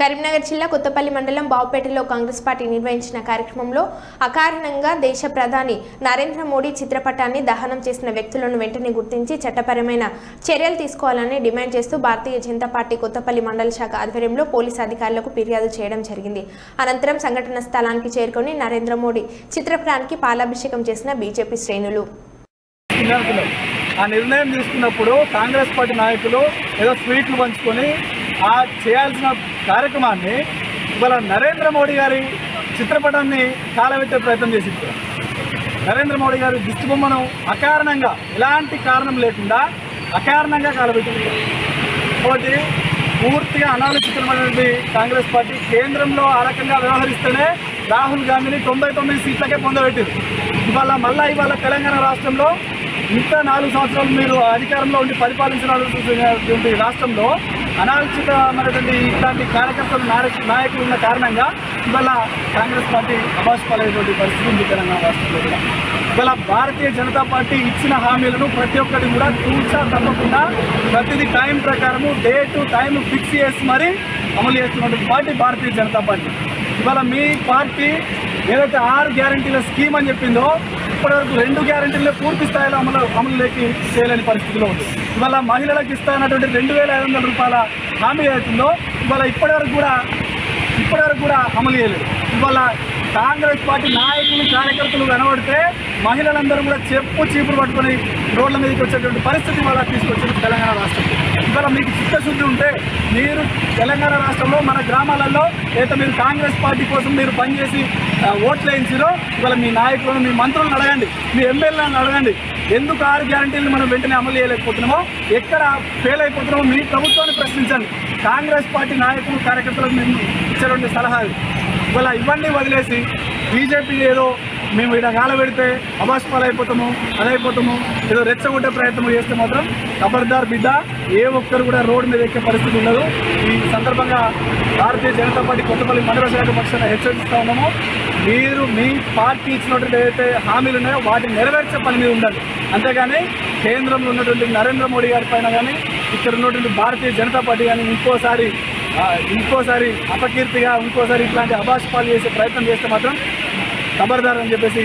కరీంనగర్ జిల్లా కొత్తపల్లి మండలం బావుపేటలో కాంగ్రెస్ పార్టీ నిర్వహించిన కార్యక్రమంలో అకారణంగా దేశ ప్రధాని నరేంద్ర మోడీ చిత్రపటాన్ని దహనం చేసిన వ్యక్తులను వెంటనే గుర్తించి చట్టపరమైన చర్యలు తీసుకోవాలని డిమాండ్ చేస్తూ భారతీయ జనతా పార్టీ కొత్తపల్లి మండల శాఖ ఆధ్వర్యంలో పోలీసు అధికారులకు ఫిర్యాదు చేయడం జరిగింది. అనంతరం సంఘటన స్థలానికి చేరుకొని నరేంద్ర మోడీ చిత్రపటానికి పాలాభిషేకం చేసిన బీజేపీ శ్రేణులు. ఆ నిర్ణయం తీసుకున్నప్పుడు కాంగ్రెస్ పార్టీ నాయకులు ఏదో స్వీట్లు పంచుకొని ఆ చేయాల్సిన కార్యక్రమాన్ని ఇవాళ నరేంద్ర మోడీ గారి చిత్రపటాన్ని కాలబెట్టే ప్రయత్నం చేసింది. నరేంద్ర మోడీ గారి దిష్టి బొమ్మను అకారణంగా ఎలాంటి కారణం లేకుండా అకారణంగా కాలబెట్టింది కాబట్టి పూర్తిగా అనాలోచితమైనటువంటి కాంగ్రెస్ పార్టీ కేంద్రంలో ఆ రకంగా వ్యవహరిస్తేనే రాహుల్ గాంధీని తొంభై తొమ్మిది సీట్లకే పొందబెట్టింది. ఇవాళ మళ్ళా ఇవాళ తెలంగాణ రాష్ట్రంలో ఇంత నాలుగు సంవత్సరాలు మీరు అధికారంలో ఉండి పరిపాలించినటువంటి రాష్ట్రంలో అనాలోచితమైనటువంటి ఇట్లాంటి కార్యకర్తలు నాయకులు ఉన్న కారణంగా ఇవాళ కాంగ్రెస్ పార్టీ అభాషపాలైనటువంటి పరిస్థితి ఉంది తెలంగాణ రాష్ట్రంలో కూడా. ఇవాళ భారతీయ జనతా పార్టీ ఇచ్చిన హామీలను ప్రతి ఒక్కటి కూడా తూచా తప్పకుండా ప్రతిదీ టైం ప్రకారము డేటు టైం ఫిక్స్ చేసి మరి అమలు చేస్తున్నటువంటి పార్టీ భారతీయ జనతా పార్టీ. ఇవాళ మీ పార్టీ ఏదైతే ఆరు గ్యారంటీల స్కీమ్ అని చెప్పిందో ఇప్పటివరకు రెండు గ్యారంటీలే పూర్తి స్థాయిలో అమలు అమలులోకి చేయలేని పరిస్థితిలో ఉంది. ఇవాళ మహిళలకు ఇస్తానటువంటి రెండు వేల ఐదు వందల రూపాయల హామీ అవుతుందో ఇవాళ ఇప్పటివరకు కూడా ఇప్పటివరకు కూడా అమలు చేయలేదు. ఇవాళ కాంగ్రెస్ పార్టీ నాయకులు కార్యకర్తలు కనబడితే మహిళలందరూ కూడా చెప్పు చీపులు పట్టుకొని రోడ్ల మీదకి వచ్చేటువంటి పరిస్థితి వాళ్ళ తీసుకొచ్చింది తెలంగాణ రాష్ట్రం. ఇవాళ మీకు చిత్తశుద్ధి ఉంటే మీరు తెలంగాణ రాష్ట్రంలో మన గ్రామాలలో లేదా మీరు కాంగ్రెస్ పార్టీ కోసం మీరు పనిచేసి ఓట్లు వేయించారో ఇవాళ మీ నాయకులను మీ మంత్రులను అడగండి మీ ఎమ్మెల్యేలను అడగండి. ఎందుకు ఆరు గ్యారంటీలు మనం వెంటనే అమలు చేయలేకపోతున్నామో ఎక్కడ ఫెయిల్ అయిపోతున్నామో మీ ప్రభుత్వాన్ని ప్రశ్నించండి. కాంగ్రెస్ పార్టీ నాయకులు కార్యకర్తలకు మేము ఇచ్చేటువంటి సలహాలు. ఇవాళ ఇవన్నీ వదిలేసి బీజేపీ ఏదో మేము ఇక్కడ గాల పెడితే అభాస్పాలు అయిపోతాము అదైపోతాము ఏదో రెచ్చగొట్టే ప్రయత్నం చేస్తే మాత్రం ఖబర్దార్ బిడ్డ ఏ ఒక్కరు కూడా రోడ్డు మీద ఎక్కే పరిస్థితి ఉండదు. ఈ సందర్భంగా భారతీయ జనతా పార్టీ కొత్తపల్లి మండల శాఖ పక్షాన హెచ్చరిస్తూ ఉన్నాము. మీరు మీ పార్టీ ఇచ్చినటువంటి ఏదైతే హామీలు ఉన్నాయో వాటిని నెరవేర్చే పని మీద ఉండాలి అంతేగాని కేంద్రంలో ఉన్నటువంటి నరేంద్ర మోడీ గారి పైన కానీ ఇక్కడ ఉన్నటువంటి భారతీయ జనతా పార్టీ కానీ ఇంకోసారి ఇంకోసారి అపకీర్తిగా ఇంకోసారి ఇట్లాంటి అభాషపాలు చేసే ప్రయత్నం చేస్తే మాత్రం ఖబర్దార్ అని చెప్పేసి